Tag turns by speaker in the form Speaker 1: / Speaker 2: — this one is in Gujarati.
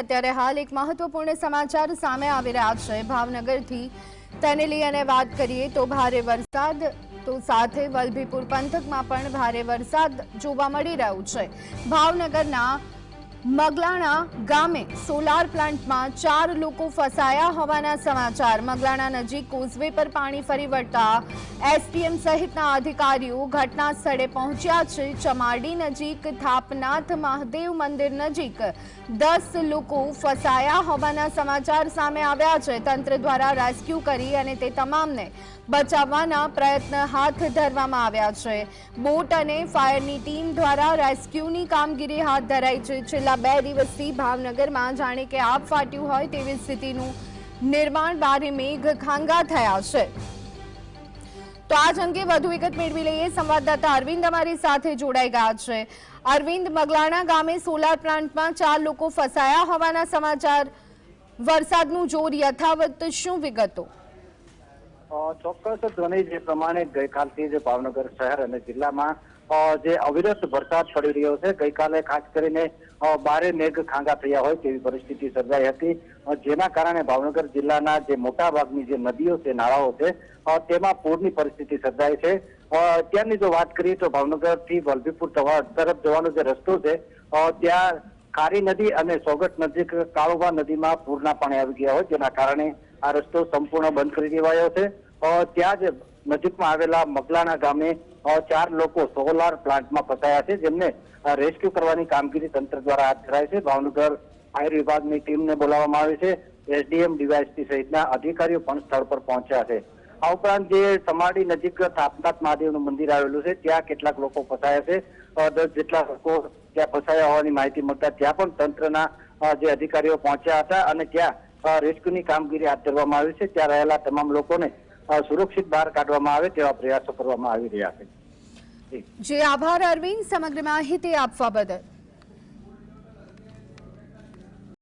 Speaker 1: અત્યારે હાલ એક મહત્વપૂર્ણ સમાચાર સામે આવી રહ્યા છે. ભાવનગરથી તેને લઈ અને વાત કરીએ તો ભારે વરસાદ, તો સાથે વલભીપુર પંથકમાં પણ ભારે વરસાદ જોવા મળી રહ્યો છે. ભાવનગરના મગલાણા ગામે સોલાર પ્લાન્ટમાં ચાર લોકો ફસાયા હોવાના સમાચાર. મગલાણા નજીક કોઝવે પર પાણી ફરી વળતા એસટીએમ સહિતના અધિકારીઓ ઘટના સ્થળે પહોંચ્યા છે. ચમાડી નજીક થાપનાથ મહાદેવ મંદિર નજીક દસ લોકો ફસાયા હોવાના સમાચાર સામે આવ્યા છે. તંત્ર દ્વારા રેસ્ક્યુ કરી અને તે તમામને બચાવવાના પ્રયત્ન હાથ ધરવામાં આવ્યા છે. બોટ અને ફાયરની ટીમ દ્વારા રેસ્ક્યુની કામગીરી હાથ ધરાઈ છે. છેલ્લા બે દિવસથી ભાવનગરમાં જાણે કે આપ ફાટ્યું હોય તેવી સ્થિતિનું નિર્માણ બારે મેઘ ખાંગા થયા છે. તો આજ અંગે વધુ વિગત મેળવી લઈએ. સંવાદદાતા અરવિંદ અમારી સાથે જોડાઈ ગયા છે. અરવિંદ, મગલાણા ગામે સોલાર પ્લાન્ટમાં ચાર લોકો ફસાયા હોવાના સમાચાર. વરસાદનું જોર યથાવત શું વિગતો?
Speaker 2: ચોક્કસ ધ્વનિ જે પ્રમાણે ગઈકાલથી જ ભાવનગર શહેર અને જિલ્લામાં જે અવિરત વરસાદ પડી રહ્યો છે, ગઈકાલે ખાસ કરીને બારે મેઘ ખાંગા થયા હોય તેવી પરિસ્થિતિ સર્જાઈ હતી. જેના કારણે ભાવનગર જિલ્લાના જે મોટા ભાગની જે નદીઓ છે, નાળાઓ છે તેમાં પૂરની પરિસ્થિતિ સર્જાઈ છે. અત્યારની જો વાત કરીએ તો ભાવનગરથી વલભીપુર તરફ જવાનો જે રસ્તો છે ત્યાં ખારી નદી અને સોગટ નજીક કાળુબા નદીમાં પૂરના પાણી આવી ગયા હોય, જેના કારણે આ રસ્તો સંપૂર્ણ બંધ કરી દેવાયો છે. ત્યાં જ નજીકમાં આવેલા મગલાના ગામે ચાર લોકો સોલાર પ્લાન્ટમાં ફસાયા છે. જેમને રેસ્ક્યુ કરવાની કામગીરી તંત્ર દ્વારા હાથ ધરાઈ છે. ભાવનગર ફાયર વિભાગની ટીમને બોલાવવામાં આવી છે. એસડીએમ ડીવાયએસપી સહિતના અધિકારીઓ પણ સ્થળ પર પહોંચ્યા છે. આ ઉપરાંત જે સમાડી નજીક થાપનાથ મહાદેવનું મંદિર આવેલું છે, ત્યાં કેટલાક લોકો ફસાયા છે. દસ જેટલા લોકો ત્યાં ફસાયા હોવાની માહિતી મળતા ત્યાં પણ તંત્રના જે અધિકારીઓ પહોંચ્યા હતા અને ત્યાં રેસ્ક્યુની કામગીરી હાથ ધરવામાં આવી છે. ત્યાં રહેલા તમામ લોકોને સુરક્ષિત બહાર કાઢવામાં આવે તેવા પ્રયાસો કરવામાં આવી રહ્યા છે.
Speaker 1: જે આભાર અરવિંદ. સમગ્ર માહિતી આપવા બદલ.